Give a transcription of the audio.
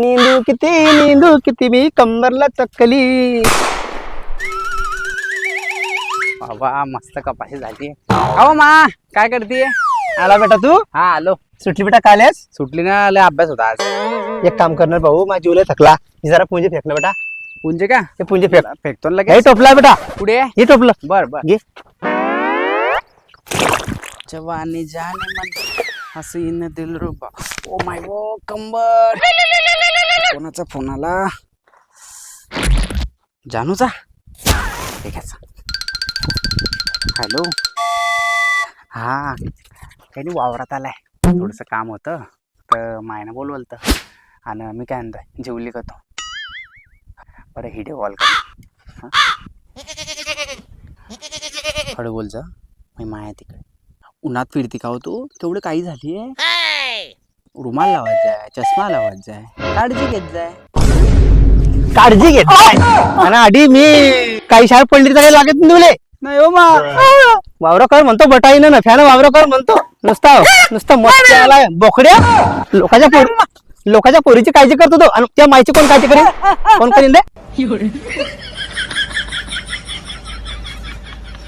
निंदू किती निंदू किती मी कंबरला चकली. बाबा मस्त कपाशी झाली. अहो मा काय करते आला बेटा तू? हा आलो. सुटली बेटा कालेस सुटली ना लय अभ्यास होता आज. एक काम करणार भाऊ माझी जीवले थकला. मी जरा पुंजे फेकलं बेटा. पुंजे का? हे पुंजे फेक. फेकतो ना हे लगेच टोपला बेटा. पुढे? हे टोपलं. बर बर. घे. जवानी जाने मन हसीन दिल रुबा. ओ माय वो कंबर. कोणाचा फोन आला? जानूचा? हॅलो? हा काही नाही वावरात आलाय. थोडंसं काम होतं तर मायनं बोलवलं तर आणि मी काय म्हणतोय जेवली का तो? बरं व्हिडिओ कॉल कर हळू बोल मी माया तिकडे. उन्हात फिरती का हो तू? तेवढं काही झाली आहे रुमाल लावत जाय चष्मा लावत जाय काळजी घेत जाय. काळजी घेत आणि आधी मी काही शाळा पडली तरी लागत नाही तुले. नाही हो मा. वावर कर म्हणतो बटाईनं ना फॅन वावर कर म्हणतो. नुसता नुसता मस्त आलाय. बोकड्या लोकांच्या पोर लोकांच्या पोरीची काळजी करतो तो. आणि त्या मायची कोण काळजी करेल? कोण करीन रे?